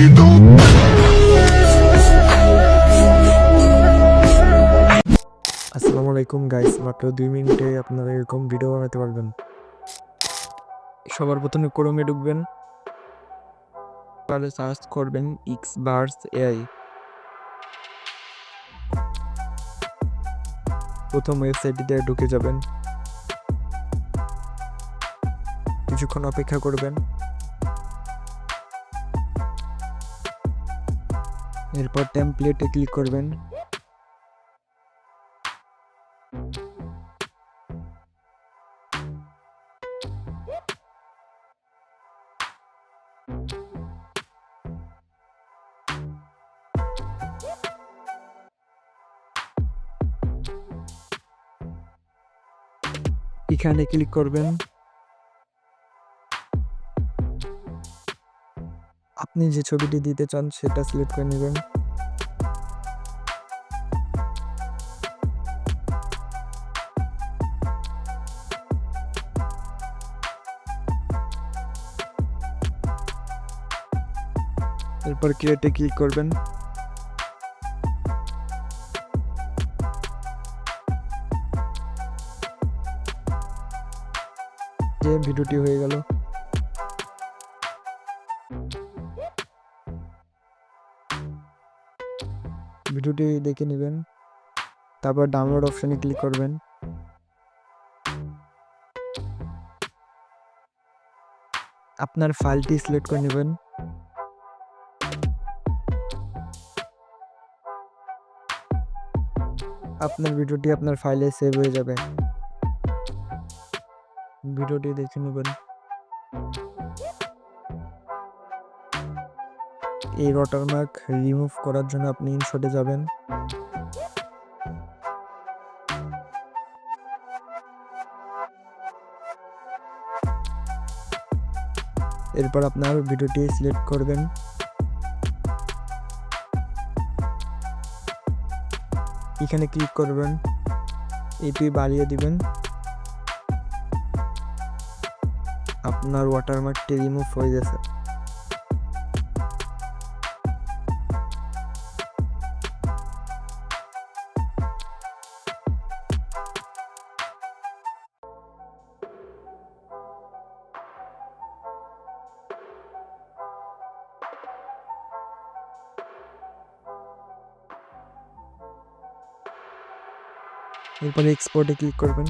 maldito. আসসালামু আলাইকুম guys, মাত্র দুই মিনিটে আপনারা এরকম ভিডিও বানাতে পারবেন। সবার প্রথমে ক্রোমে ঢুকবেন। তাহলে সার্চ করবেন ইক্স বার্স এআই প্রথম ওয়েবসাইটটিতে ঢুকে যাবেন। কিছুক্ষণ অপেক্ষা করবেন। এরপর টেমপ্লেটে ক্লিক করবেন। এখানে ক্লিক করবেন। আপনি যে ছবিটি দিতে চান, সেটা সিলেক্ট করে নেবেন। এরপর ক্রিয়েটে ক্লিক করবেন। যে ভিডিওটি হয়ে গেল। ভিডিওটি দেখে নেবেন। তারপর ডাউনলোড অপশনে ক্লিক করবেন। আপনার ফাইলটি সিলেক্ট করে নেবেন। আপনার ভিডিওটি আপনার ফাইলে সেভ হয়ে যাবে। ভিডিওটি দেখে নেবেন। এই ওয়াটারমার্ক রিমুভ করার জন্য আপনি ইনশটে যাবেন। এরপর আপনার ভিডিওটি সিলেক্ট করবেন। এখানে ক্লিক করবেন। এটি বাড়িয়ে দিবেন। আপনার ওয়াটারমার্কটি রিমুভ হয়ে গেছে। এরপরে এক্সপোর্টে ক্লিক করবেন।